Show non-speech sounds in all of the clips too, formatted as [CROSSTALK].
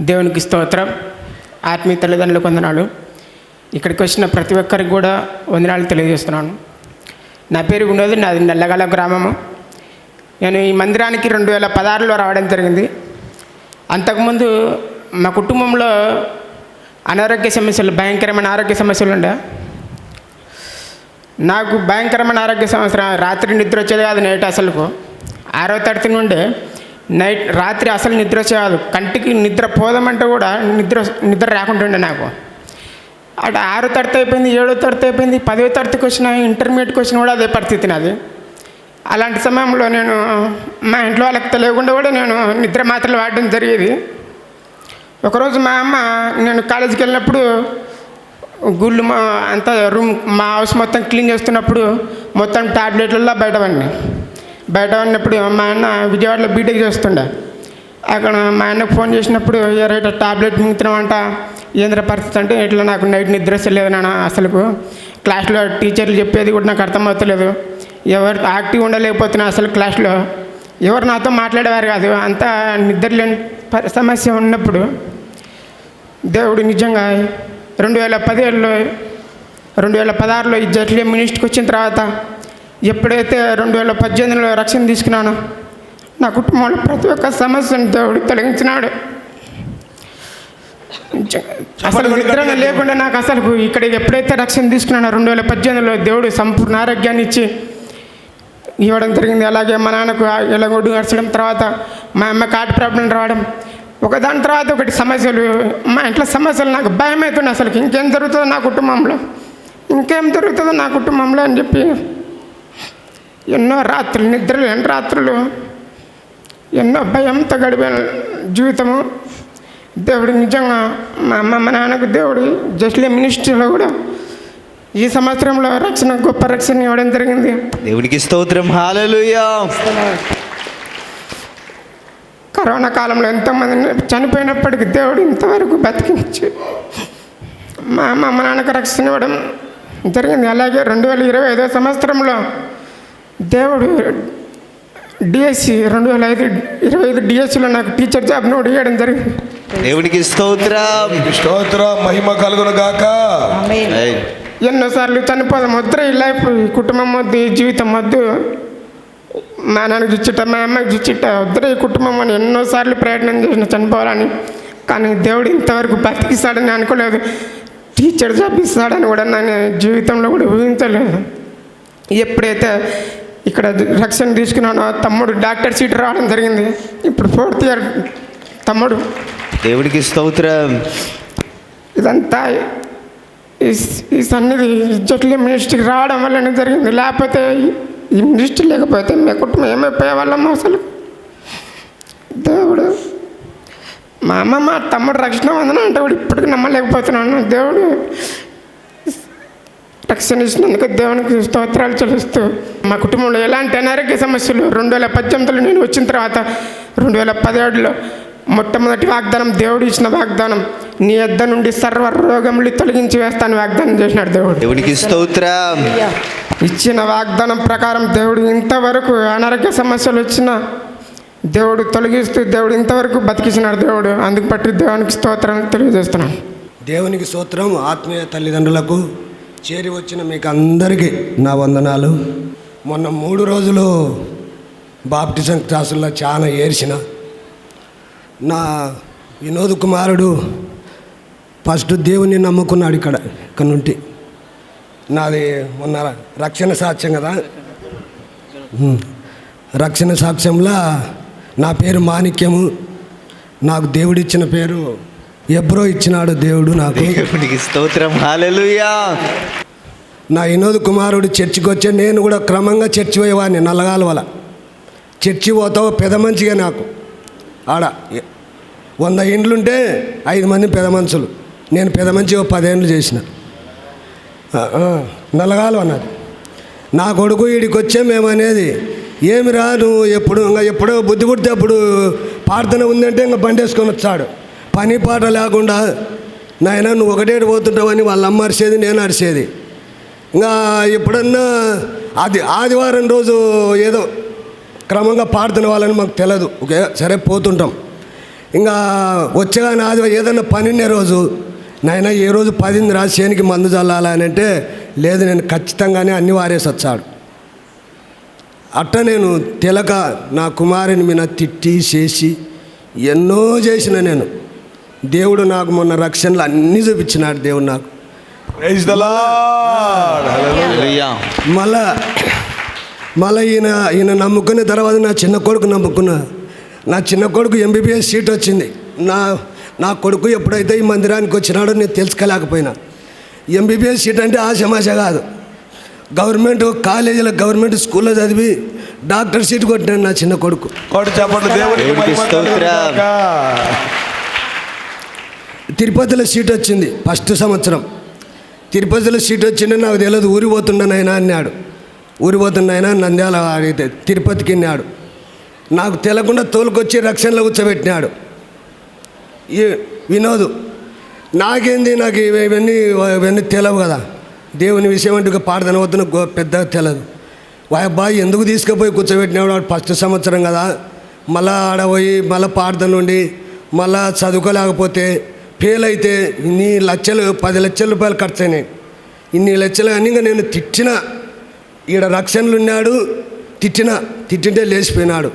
దేవునికి స్తోత్రం. ఆత్మీయ తల్లిదండ్రులకు వందనాలు. ఇక్కడికి వచ్చిన ప్రతి ఒక్కరికి కూడా వందనాలు తెలియజేస్తున్నాను. నా పేరు వినోద్ నాది నల్లగల గ్రామము. నేను ఈ మందిరానికి రెండు వేల పదహారులో రావడం జరిగింది. అంతకుముందు మా కుటుంబంలో అనారోగ్య సమస్యలు భయంకరమైన ఆరోగ్య సమస్యలు ఉండే. నాకు భయంకరమైన ఆరోగ్య సమస్య రాత్రి నిద్ర వచ్చేది కాదు నైట్ అసలుకు. ఆరో తరగతి నుండి నైట్ రాత్రి అసలు నిద్ర చేయాలి. కంటికి నిద్ర పోదామంటే కూడా నిద్ర నిద్ర రాకుంటుండే నాకు. అటు ఆరో తరగతి అయిపోయింది ఏడో తరగతి అయిపోయింది పదో తరగతికి వచ్చిన ఇంటర్మీడియట్కి వచ్చిన కూడా అదే పరిస్థితి నాది. అలాంటి సమయంలో నేను మా ఇంట్లో వాళ్ళకి తెలియకుండా కూడా నేను నిద్ర మాత్రలు వాడడం జరిగేది. ఒకరోజు మా అమ్మ నేను కాలేజీకి వెళ్ళినప్పుడు గుళ్ళు మా అంతా రూమ్ మా హౌస్ మొత్తం క్లీన్ చేస్తున్నప్పుడు మొత్తం టాబ్లెట్లలో బయట బయట ఉన్నప్పుడు మా అన్న విజయవాడలో బీటెక్ చేస్తుండే. అక్కడ మా అన్నకు ఫోన్ చేసినప్పుడు ఎవరైతే టాబ్లెట్ మింగుతున్నామంట ఏంద్ర పరిస్థితి? అంటే ఇట్లా నాకు నైట్ నిద్ర వస్తలేదు నాన్న అసలుకు. క్లాస్లో టీచర్లు చెప్పేది కూడా నాకు అర్థమవుతలేదు ఎవరు యాక్టివ్ ఉండలేకపోతున్నా అసలు క్లాస్లో. ఎవరు నాతో మాట్లాడేవారు కాదు. అంతా నిద్ర లేని సమస్య ఉన్నప్పుడు దేవుడు నిజంగా రెండు వేల పదిహేడులో రెండు వేల పదహారులో ఈ జట్లీ మినిస్ట్కి వచ్చిన తర్వాత ఎప్పుడైతే రెండు వేల పద్దెనిమిదిలో రక్షణ తీసుకున్నానో నా కుటుంబంలో ప్రతి ఒక్క సమస్యను దేవుడు తొలగించినాడు. అసలు నిద్ర లేకుండా నాకు అసలు ఇక్కడ ఎప్పుడైతే రక్షణ తీసుకున్నానో రెండు వేల పద్దెనిమిదిలో దేవుడు సంపూర్ణ ఆరోగ్యాన్ని ఇచ్చి ఇవ్వడం జరిగింది. అలాగే మా నాన్నకు ఎలగొడ్డు గడచడం తర్వాత మా అమ్మ కాటి ప్రాబ్లం రావడం ఒకదాని తర్వాత ఒకటి సమస్యలు మా ఇంట్లో సమస్యలు నాకు భయం అవుతుంది అసలు ఇంకేం జరుగుతుందో నా కుటుంబంలో ఇంకేం జరుగుతుందో నా కుటుంబంలో అని చెప్పి ఎన్నో రాత్రులు నిద్ర లేని రాత్రులు. ఎన్నో భయంతో గడిపిన జీవితము. దేవుడు నిజంగా మా అమ్మ మా నాన్నకు దేవుడు జస్ట్లీ మినిస్ట్రీలో కూడా ఈ సంవత్సరంలో రక్షణ గొప్ప రక్షణ ఇవ్వడం జరిగింది. దేవునికి స్తోత్రం. హాలలుయా కరోనా కాలంలో ఎంతోమంది చనిపోయినప్పటికీ దేవుడు ఇంతవరకు బతికించి మా అమ్మ మా నాన్నకు రక్షణ ఇవ్వడం జరిగింది. అలాగే రెండు వేల ఇరవై ఐదో సంవత్సరంలో దేవుడు డిఎస్సి రెండు వేల ఐదు ఇరవై ఐదు డిఎస్సిలో నాకు టీచర్ జాబ్ నోట్ ఇవ్వడం జరిగింది. దేవునికి స్తోత్రం. స్తోత్ర మహిమ కలుగును గాక. ఎన్నోసార్లు చనిపోదాం వద్దు ఈ లైఫ్ ఈ కుటుంబం వద్దు ఈ జీవితం వద్దు మా నాన్నకి చుచ్చిట మా అమ్మకి చుచ్చిట వద్దు ఈ కుటుంబం అని ఎన్నోసార్లు ప్రయత్నం చేసిన చనిపోవాలని. కానీ దేవుడు ఇంతవరకు బతికిస్తాడని అనుకోలేదు. టీచర్ జాబ్ ఇస్తాడని కూడా నేను జీవితంలో కూడా ఊహించలేదు. ఎప్పుడైతే ఇక్కడ రక్షణ తీసుకున్నానో. తమ్ముడు డాక్టర్ సీట్ రావడం జరిగింది. ఇప్పుడు ఫోర్త్ ఇయర్ తమ్ముడు. దేవునికి స్తోత్రం. ఇదంతా ఈ ఈ సన్నిధి జట్లీ మినిస్ట్రీకి రావడం వల్లనే జరిగింది. లేకపోతే ఈ- మినిస్ట్రీ లేకపోతే మీ కుటుంబం ఏమైపోయే వాళ్ళము అసలు? దేవుడు మా అమ్మ మా తమ్ముడు రక్షణ వందన అంటే ఇప్పటికీ నమ్మలేకపోతున్నాను. దేవుడు రక్షణ ఇచ్చినందుకు దేవునికి స్తోత్రాలు చెల్లిస్తూ మా కుటుంబంలో ఎలాంటి అనారోగ్య సమస్యలు? రెండు వేల పద్దెనిమిదిలో నేను వచ్చిన తర్వాత రెండు వేల పదిహేడులో మొట్టమొదటి వాగ్దానం దేవుడు ఇచ్చిన వాగ్దానం నీ యొద్ద నుండి సర్వ రోగములు తొలగించి వేస్తాను వాగ్దానం చేసినాడు దేవుడు. దేవునికి స్తోత్రం. ఇచ్చిన వాగ్దానం ప్రకారం దేవుడు ఇంతవరకు అనారోగ్య సమస్యలు వచ్చినా దేవుడు తొలగిస్తూ దేవుడు ఇంతవరకు బతికించినాడు దేవుడు. అందుకు బట్టి దేవునికి స్తోత్రాన్ని తెలియజేస్తున్నాను దేవునికి స్తోత్రం ఆత్మీయ తల్లిదండ్రులకు చేరి వచ్చిన మీకు అందరికీ నా వందనాలు. మొన్న మూడు రోజులు బాప్టిజం క్లాసుల్లో చాలా ఏడ్చిన. నా వినోద్ కుమారుడు ఫస్ట్ దేవుని నమ్ముకున్నాడు ఇక్కడ ఇక్కడ నుండి. నాది మొన్న రక్షణ సాక్ష్యం కదా? రక్షణ సాక్ష్యంలో నా పేరు మాణిక్యము. నాకు దేవుడిచ్చిన పేరు ఎబ్రో ఇచ్చినాడు దేవుడు నాకు. దేవునికి స్తోత్రం. హాలలుయా నా వినోద్ కుమారుడు చర్చికి వచ్చే నేను కూడా క్రమంగా చర్చి పోయేవాడిని నల్లగాల వల్ల చర్చి పోతావు పెద్ద మంచిగా నాకు. ఆడ వంద ఇండ్లుంటే ఐదు మంది పెద్ద మనుషులు. నేను పెద్ద మంచి ఓ పదేండ్లు చేసిన. నల్లగాలు అన్నది నా కొడుకు వీడికి వచ్చే మేమనేది ఏమి రా నువ్వు ఎప్పుడు ఇంకా ఎప్పుడో బుద్ధి పుడితే అప్పుడు ప్రార్థన ఉందంటే ఇంకా బండి వేసుకొని వచ్చాడు. పని పాట లేకుండా నాయన నువ్వు ఒకటే పోతుంటావని వాళ్ళ అమ్మ అరిసేది నేను అరిసేది ఇంకా ఎప్పుడన్నా అది ఆదివారం రోజు ఏదో క్రమంగా పాడుతున్న వాళ్ళని మాకు తెలియదు ఓకే సరే పోతుంటాం. ఇంకా వచ్చేగానే ఆదివారం ఏదైనా పని రోజు నాయన ఏ రోజు పదింది రా చేనికి మందు చల్లాలా అని అంటే లేదు నేను ఖచ్చితంగానే అన్ని వారేసి వచ్చాడు. అట్ట నేను తెలక నా కుమారుని మీద తిట్టి చేసి ఎన్నో చేసిన నేను. దేవుడు నాకు మొన్న రక్షణలు అన్నీ చూపించినాడు దేవుడు నాకు. ప్రైజ్ ద లార్డ్ హల్లెలూయా మళ్ళా మళ్ళీ ఈయన ఈయన నమ్ముకున్న తర్వాత నా చిన్న కొడుకు నమ్ముకున్నా. నా చిన్న కొడుకు ఎంబీబీఎస్ సీట్ వచ్చింది. నా నా కొడుకు ఎప్పుడైతే ఈ మందిరానికి వచ్చినాడో నేను తెలుసుకోలేకపోయినా. ఎంబీబీఎస్ సీట్ అంటే ఆశమాశ కాదు. గవర్నమెంట్ కాలేజీలో గవర్నమెంట్ స్కూల్లో చదివి డాక్టర్ సీట్ కొట్టినాడు నా చిన్న కొడుకు. కొడు చెప్పండి దేవుడికి దేవుడికి మహిమ స్తోత్రం. కలుగునుగాక. తిరుపతిలో సీట్ వచ్చింది ఫస్ట్ సంవత్సరం. తిరుపతిలో సీట్ వచ్చిండే నాకు తెలియదు ఊరి పోతుండనైనా అన్నాడు. ఊరి పోతుండైనా నంద్యాల అడిగితే తిరుపతికి వెళ్ళాడు నాకు తెలియకుండా తోలుకొచ్చి రక్షణలో కూర్చోబెట్టినాడు. ఈ వినోదు నాకేంది నాకు ఇవి- ఇవన్నీ ఇవన్నీ తెలవు కదా. దేవుని విషయం అంటే ఒక పాడదన వద్దున పెద్దగా తెలియదు అబ్బాయి ఎందుకు తీసుకుపోయి కూర్చోబెట్టినాడు వాడు ఫస్ట్ సంవత్సరం కదా. మళ్ళా ఆడ పోయి మళ్ళీ పాడదన ఉండి మళ్ళా చదువుకోలేకపోతే ఫెయిల్ అయితే ఇన్ని లక్షలు పది లక్షల రూపాయలు ఖర్చు అయినాయి ఇన్ని లక్షలు అని ఇంకా నేను తిట్టిన. ఈడ రక్షణలు ఉన్నాడు తిట్టిన తిట్టింటే లేచిపోయినాడు.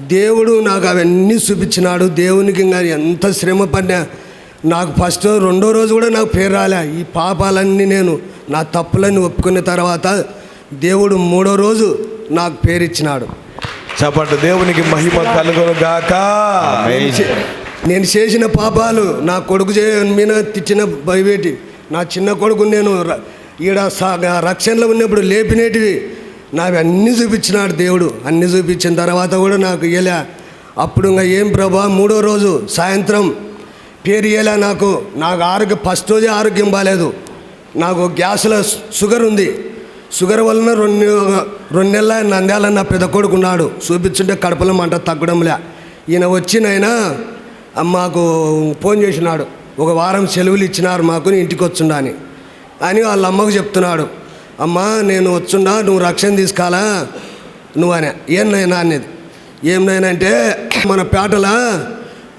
దేవుడు నాకు అవన్నీ చూపించినాడు. దేవునికి ఇంకా ఎంత శ్రమ పడినా నాకు ఫస్ట్ రెండో రోజు కూడా నాకు పేరు రాలే. ఈ పాపాలన్నీ నేను నా తప్పులన్నీ ఒప్పుకున్న తర్వాత దేవుడు మూడో రోజు నాకు పేరు ఇచ్చినాడు. చెప్పండి దేవునికి మహిమ కలుగును గాక. నేను చేసిన పాపాలు నా కొడుకు చే మీద తెచ్చిన భయపెట్టి నా చిన్న కొడుకు నేను ర- ఈడ సా- రక్షణలో ఉన్నప్పుడు లేపినేటివి. నావి అన్నీ చూపించినాడు దేవుడు. అన్నీ చూపించిన తర్వాత కూడా నాకు ఇయ్యలే. అప్పుడు ఇంకా ఏం ప్రభా మూడో రోజు సాయంత్రం పేరు ఇయ్యలే నాకు. నాకు ఆరోగ్యం ఫస్ట్ రోజే ఆరోగ్యం బాగాలేదు నాకు గ్యాస్లో షుగర్ ఉంది. షుగర్ వలన రెండు రెండు నెలల నంద్యాల నా పెద్ద కొడుకున్నాడు చూపించుంటే కడపలో మంట తగ్గడంలే. ఈయన వచ్చినైనా మాకు ఫోన్ చేసినాడు. ఒక వారం సెలవులు ఇచ్చినారు మాకు ఇంటికి వచ్చుండా అని. అని వాళ్ళ అమ్మకు చెప్తున్నాడు. అమ్మా నేను వచ్చుండా నువ్వు రక్షణ తీసుకోవాలా? నువ్వు అని. ఏం నైనా అనేది? ఏం అంటే మన పేటల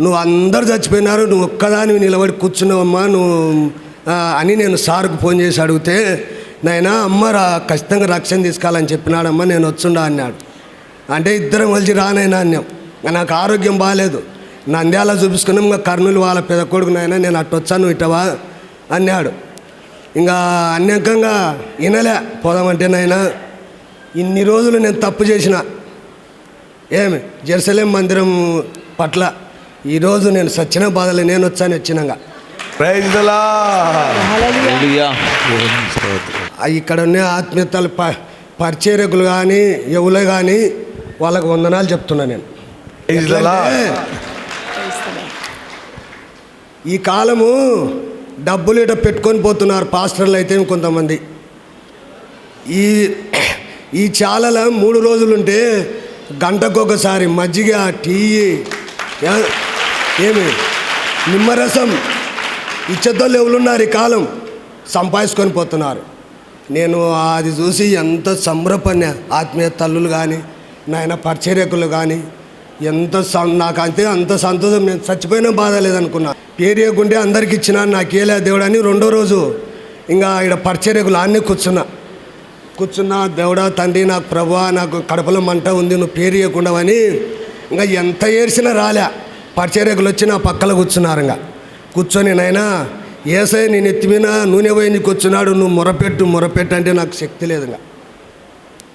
నువ్వు అందరు చచ్చిపోయినారు నువ్వు ఒక్కదాని నిలబడి కూర్చున్నావమ్మా నువ్వు అని నేను సార్కు ఫోన్ చేసి అడిగితే నాయనా అమ్మ రా ఖచ్చితంగా రక్షణ తీసుకోవాలని చెప్పినాడమ్మా నేను వచ్చుండా అన్నాడు. అంటే ఇద్దరం కలిసి రానైనా అన్నాం. నాకు ఆరోగ్యం బాగాలేదు. నంద్యాల చూపించుకున్నాం. ఇంకా కర్నూలు వాళ్ళ పెద్ద కొడుకు నాయన నేను అట్టు వచ్చాను ఇటవా అన్నాడు. ఇంకా అన్యంకంగా వినలే పోదామంటే నాయన ఇన్ని రోజులు నేను తప్పు చేసిన. ఏమి జెరూసలేం మందిరం పట్ల ఈరోజు నేను సచ్చిన బాధలు నేను వచ్చాను వచ్చినాక ప్రైజ్ ద లార్డ్. హల్లెలూయా. ఆ ఇక్కడ ఉన్న ఆత్మీయతలు ప పరిచర్యకులు కానీ ఎవరు కానీ వాళ్ళకు వందనాలు చెప్తున్నా నేను. Praise the lord. ఈ కాలము డబ్బులు ఇట పెట్టుకొని పోతున్నారు పాస్టర్లు అయితే కొంతమంది. ఈ ఈ చాలల మూడు రోజులుంటే గంటకొకసారి మజ్జిగ టీ ఏమి? నిమ్మరసం. ఇచ్చేతో ఎవరున్నారు ఈ కాలం? సంపాదించుకొని పోతున్నారు. నేను అది చూసి ఎంత సంబరపడినా ఆత్మీయ తల్లులు కానీ నాయన పరిచర్యకులు కానీ ఎంత సం నాకు అంతే అంత సంతోషం నేను చచ్చిపోయినా బాధ ఏరియా గుండె అందరికి ఇచ్చిన నాకు దేవుడు అని రెండో రోజు ఇంకా ఇక్కడ పరిచర్యకులు అన్నీ కూర్చున్నా. కూర్చున్నా దేవుడా తండ్రి నాకు ప్రభా నాకు కడపలో మంట ఉంది నువ్వు పేరు ఇవ్వకుండావని ఇంకా ఎంత ఏడ్చినా రాలే. పరిచర్యకులు వచ్చి నా పక్కన కూర్చున్నారు ఇంకా. కూర్చొని నాయనా ఏసై నేను ఎత్తిమినా నూనె పోయి నీకు కూర్చున్నాడు నువ్వు మొరపెట్టు మొరపెట్టు అంటే నాకు శక్తి లేదు ఇంకా.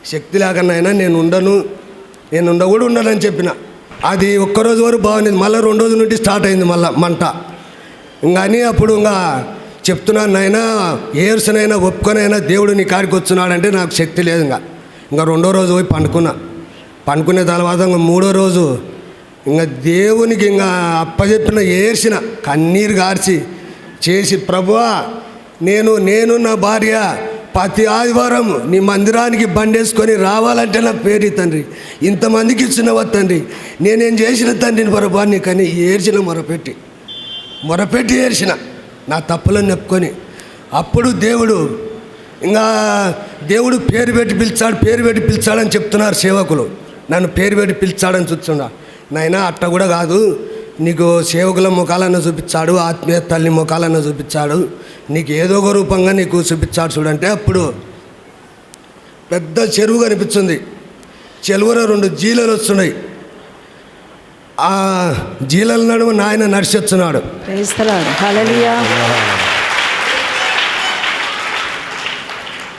శక్తి లేకనైనా నేను ఉండను నేను ఉండ కూడా ఉండనని చెప్పిన. అది ఒక్కరోజు వరకు బాగుండేది. మళ్ళీ రెండు రోజుల నుండి స్టార్ట్ అయింది మళ్ళీ మంట. ఇంకా అని అప్పుడు ఇంకా చెప్తున్నాను నాయనా ఏర్సనైనా ఒప్పుకొనైనా దేవుడు నీ కాడికి వచ్చున్నాడంటే నాకు శక్తి లేదు ఇంకా. ఇంకా రెండో రోజు పోయి పండుకున్నా. పండుకునే తర్వాత ఇంకా మూడో రోజు ఇంకా దేవునికి ఇంకా అప్పచెప్పిన ఏర్చిన కన్నీరు గార్చి చేసి ప్రభువా నేను నేను నా భార్య ప్రతి ఆదివారం నీ మందిరానికి బండేసుకొని రావాలంటే నా పేరు తండ్రి. ఇంతమందికి ఇచ్చినవా తండ్రి? నేనేం చేసిన తండ్రిని ప్రభా నీకని ఏడ్చిన మొరపెట్టి. మొరపెట్టి ఏడ్చిన నా తప్పులను నెప్పుకొని అప్పుడు దేవుడు ఇంకా దేవుడు పేరు పెట్టి పిలిచాడు పేరు పెట్టి పిలిచాడని చెప్తున్నారు సేవకులు. నన్ను పేరు పెట్టి పిలిచాడని చూస్తున్నా నాయనా అట్ట కూడా కాదు. నీకు సేవకుల ముఖాలను చూపించాడు ఆత్మీయ తల్లి ముఖాలను చూపించాడు. నీకు ఏదో ఒక రూపంగా నీకు చూపించాడు చూడంటే అప్పుడు పెద్ద చెరువు కనిపించింది చెలువర రెండు జీలలు వస్తున్నాయి. ఆ జీలల నడుమ నాయన నడిచొచ్చున్నాడు.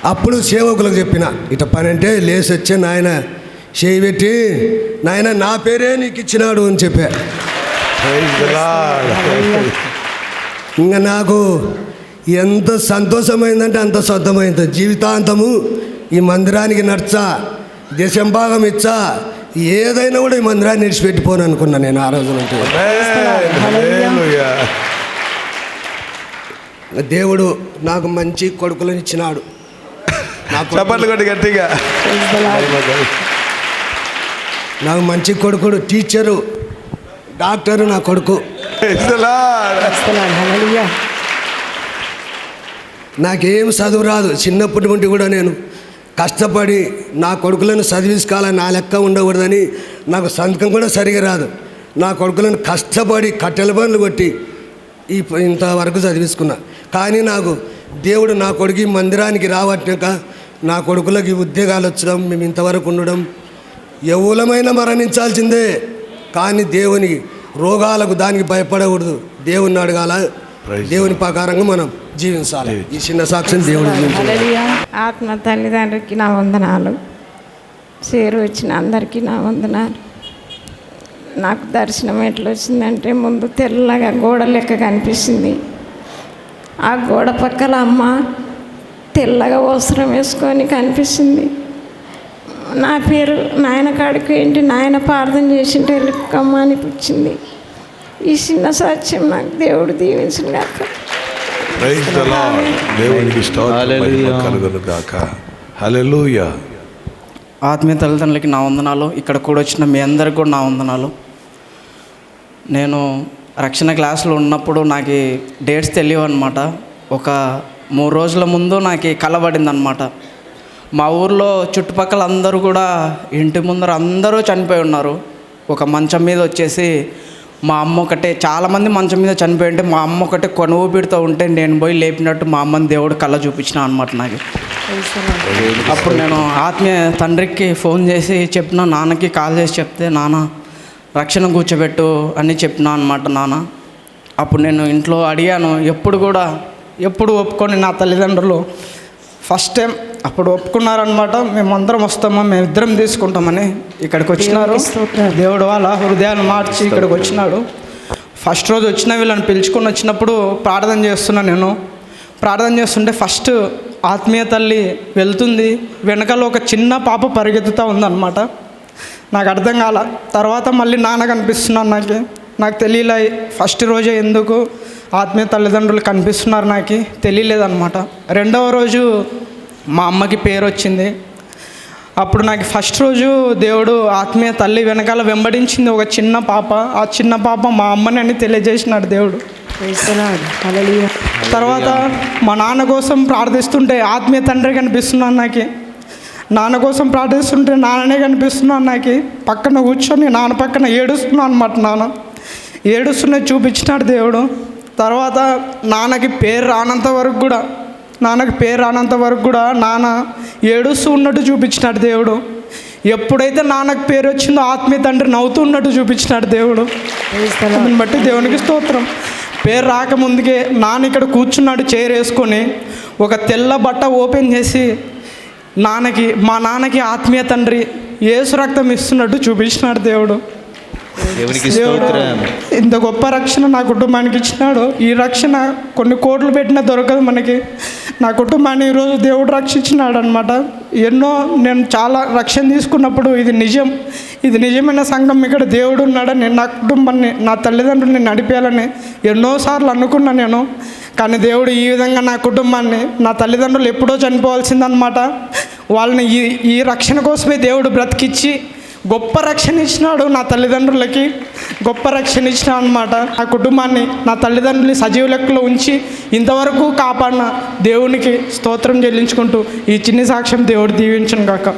అప్పుడు సేవకులకు చెప్పిన ఇట పని అంటే లేచి వచ్చి నాయన చేయి పెట్టి నాయన నా పేరే నీకు ఇచ్చినాడు అని చెప్పా. ఇంకా నాకు ఎంత సంతోషమైందంటే అంత సొంతమైంది జీవితాంతము ఈ మందిరానికి నడుచా దేశం భాగం ఇచ్చా ఏదైనా కూడా ఈ మందిరాన్ని విడిచిపెట్టిపోను అనుకున్నా నేను ఆ రోజు నుండి. దేవుడు నాకు మంచి కొడుకులను ఇచ్చినాడు. నాకు [LAUGHS] చప్పట్లు కొట్టి గట్టిగా. నాకు మంచి కొడుకుడు టీచరు డాక్టరు నా కొడుకు. నాకేం చదువు రాదు. చిన్నప్పటి నుండి కూడా నేను కష్టపడి నా కొడుకులను చదివించుకోవాలని నా లెక్క ఉండకూడదని నాకు సంతకం కూడా సరిగా రాదు. నా కొడుకులను కష్టపడి కట్టెల పనులు కొట్టి ఈ ఇంతవరకు చదివించుకున్నా. కానీ నాకు దేవుడు నా కొడుకు ఈ మందిరానికి రావట్టాక నా కొడుకులకి ఉద్యోగాలు వచ్చడం మేము ఇంతవరకు ఉండడం ఎవలమైనా మరణించాల్సిందే. కానీ దేవుని రోగాలకు దానికి భయపడకూడదు. దేవుణ్ణి అడగాల దేవుని ప్రకారంగా మనం జీవించాలి. ఈ చిన్న సాక్ష్యం దేవుడు ఆత్మ తల్లిదండ్రికి నా వందనాలు. చేరు వచ్చిన అందరికీ నా వందనాలు. నాకు దర్శనం ఎట్లా వచ్చిందంటే ముందు తెల్లగా గోడ లెక్క కనిపిస్తుంది. ఆ గోడ పక్కల అమ్మ తెల్లగా వస్త్రం వేసుకొని కనిపిస్తుంది. నా పేరు నాయన కాడికి ఏంటి? నాయన ప్రార్థన చేసింటే వెళ్ళిపోకమ్మ అనిపించింది. ఈ చిన్న సాక్ష్యం నాకు దేవుడు దీవించిన. దేవునికి ఆత్మీయ తల్లిదండ్రులకి నా వందనాలు. ఇక్కడ కూడా వచ్చిన మీ అందరికి కూడా నా వందనాలు. నేను రక్షణ క్లాసులో ఉన్నప్పుడు నాకు డేట్స్ తెలియవు అనమాట ఒక మూడు రోజుల ముందు నాకు కలబడింది అనమాట మా ఊర్లో చుట్టుపక్కల అందరూ కూడా ఇంటి ముందర అందరూ చనిపోయి ఉన్నారు. ఒక మంచం మీద వచ్చేసి మా అమ్మ ఒకటే. చాలామంది మంచం మీద చనిపోయి ఉంటే మా అమ్మ ఒకటే కొన పెడుతూ ఉంటే నేను పోయి లేపినట్టు మా అమ్మని దేవుడు కళ్ళ చూపించిన అనమాట నాకు. అప్పుడు నేను ఆత్మీయ తండ్రికి ఫోన్ చేసి చెప్పిన నాన్నకి కాల్ చేసి చెప్తే నాన్న రక్షణ కూర్చోబెట్టు అని చెప్పిన అనమాట నాన్న. అప్పుడు నేను ఇంట్లో అడిగాను ఎప్పుడు కూడా ఎప్పుడు ఒప్పుకొని నా తల్లిదండ్రులు ఫస్ట్ టైం అప్పుడు ఒప్పుకున్నారనమాట మేమందరం వస్తామా మేమిద్దరం తీసుకుంటామని ఇక్కడికి వచ్చినారు. దేవుడు వాళ్ళ హృదయాలు మార్చి ఇక్కడికి వచ్చినాడు. ఫస్ట్ రోజు వచ్చిన వీళ్ళని పిలుచుకొని వచ్చినప్పుడు ప్రార్థన చేస్తున్నా నేను. ప్రార్థన చేస్తుంటే ఫస్ట్ ఆత్మీయ తల్లి వెళ్తుంది. వెనకాల ఒక చిన్న పాప పరిగెత్తుతూ ఉందన్నమాట. నాకు అర్థం కాల. తర్వాత మళ్ళీ నాన్న కనిపిస్తున్నాను నాకు. నాకు తెలియలే ఫస్ట్ రోజే ఎందుకు ఆత్మీయ తల్లిదండ్రులు కనిపిస్తున్నారు నాకు తెలియలేదన్నమాట. రెండవ రోజు మా అమ్మకి పేరు వచ్చింది. అప్పుడు నాకు ఫస్ట్ రోజు దేవుడు ఆత్మీయ తల్లి వెనకాల వెంబడించింది ఒక చిన్న పాప. ఆ చిన్న పాప మా అమ్మని అని తెలియజేసినాడు దేవుడు. తర్వాత మా నాన్న కోసం ప్రార్థిస్తుంటే ఆత్మీయ తండ్రి కనిపిస్తున్నాను నాకు నాన్న కోసం ప్రార్థిస్తుంటే నాన్ననే కనిపిస్తున్నాను నాకు పక్కన కూర్చొని నాన్న పక్కన ఏడుస్తున్నాను అనమాట నాన్న. ఏడుస్తున్న చూపించినాడు దేవుడు. తర్వాత నాన్నకి పేరు రానంత వరకు కూడా నాన్నకి పేరు రానంత వరకు కూడా నాన్న ఏడుస్తూ ఉన్నట్టు చూపించినాడు దేవుడు. ఎప్పుడైతే నాన్నకు పేరు వచ్చిందో ఆత్మీయ తండ్రి నవ్వుతూ ఉన్నట్టు చూపించినాడు దేవుడు. దాన్ని బట్టి దేవునికి స్తోత్రం. పేరు రాకముందుకే నాన్న ఇక్కడ కూర్చున్నాడు చైర్ వేసుకొని ఒక తెల్ల బట్ట ఓపెన్ చేసి నాన్నకి మా నాన్నకి ఆత్మీయ తండ్రి ఏసు రక్తం ఇస్తున్నట్టు చూపించినాడు దేవుడు. దేవునికి దేవుడు స్తోత్రం. ఇంత గొప్ప రక్షణ నా కుటుంబానికి ఇచ్చినాడు. ఈ రక్షణ కొన్ని కోట్లు పెట్టినా దొరకదు మనకి. నా కుటుంబాన్ని ఈరోజు దేవుడు రక్షించినాడు అనమాట ఎన్నో నేను చాలా రక్షణ తీసుకున్నప్పుడు ఇది నిజం. ఇది నిజమైన సంఘం. ఇక్కడ దేవుడు ఉన్నాడని నా కుటుంబాన్ని నా తల్లిదండ్రుల్ని నడిపేయాలని ఎన్నోసార్లు అనుకున్నా నేను. కానీ దేవుడు ఈ విధంగా నా కుటుంబాన్ని నా తల్లిదండ్రులు ఎప్పుడో చనిపోవాల్సిందనమాట. వాళ్ళని ఈ ఈ రక్షణ కోసమే దేవుడు బ్రతికిచ్చి గొప్ప రక్షణ ఇచ్చినాడు నా తల్లిదండ్రులకి. గొప్ప రక్షణ ఇచ్చిన అనమాట నా కుటుంబాన్ని నా తల్లిదండ్రులు సజీవ లెక్కలో ఉంచి ఇంతవరకు కాపాడిన దేవునికి స్తోత్రం చెల్లించుకుంటూ ఈ చిన్ని సాక్ష్యం దేవుడు దీవించను కాక